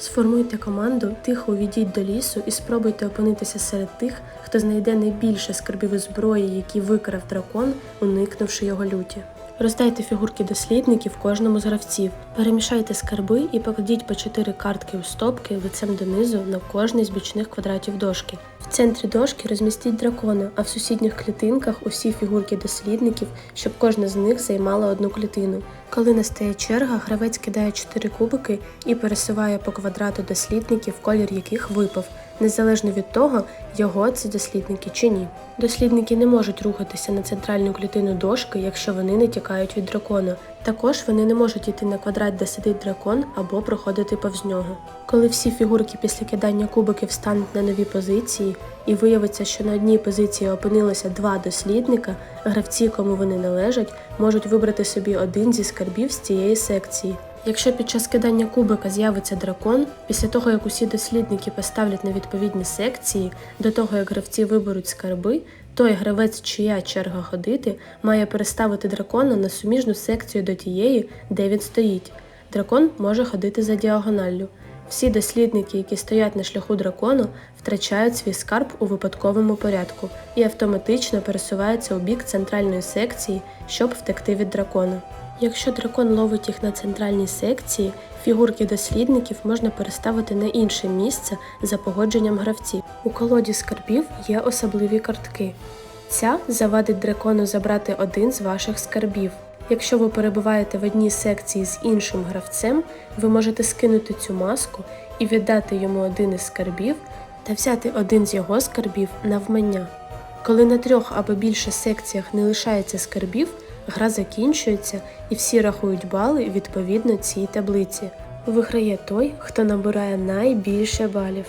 Сформуйте команду, тихо увійдіть до лісу і спробуйте опинитися серед тих, хто знайде найбільше скарбів зброї, які викрав дракон, уникнувши його люті. Роздайте фігурки дослідників кожному з гравців, перемішайте скарби і покладіть по 4 картки у стопки лицем донизу на кожний з бічних квадратів дошки. В центрі дошки розмістіть дракона, а в сусідніх клітинках усі фігурки дослідників, щоб кожна з них займала одну клітину. Коли настає черга, гравець кидає 4 кубики і пересуває по квадрату дослідників, колір яких випав, незалежно від того, його це дослідники чи ні. Дослідники не можуть рухатися на центральну клітину дошки, якщо вони не тікають від дракона. Також вони не можуть йти на квадрат, де сидить дракон, або проходити повз нього. Коли всі фігурки після кидання кубиків стануть на нові позиції, і виявиться, що на одній позиції опинилося два дослідника, гравці, кому вони належать, можуть вибрати собі один зі скарбів з цієї секції. Якщо під час кидання кубика з'явиться дракон, після того як усі дослідники поставлять на відповідні секції, до того як гравці виберуть скарби, той гравець, чия черга ходити, має переставити дракона на суміжну секцію до тієї, де він стоїть. Дракон може ходити за діагоналлю. Всі дослідники, які стоять на шляху дракону, втрачають свій скарб у випадковому порядку і автоматично пересуваються у бік центральної секції, щоб втекти від дракона. Якщо дракон ловить їх на центральній секції, фігурки дослідників можна переставити на інше місце за погодженням гравців. У колоді скарбів є особливі картки. Ця завадить дракону забрати один з ваших скарбів. Якщо ви перебуваєте в одній секції з іншим гравцем, ви можете скинути цю маску і віддати йому один із скарбів та взяти один з його скарбів навмання. Коли на трьох або більше секціях не лишається скарбів, гра закінчується і всі рахують бали відповідно цій таблиці. Виграє той, хто набирає найбільше балів.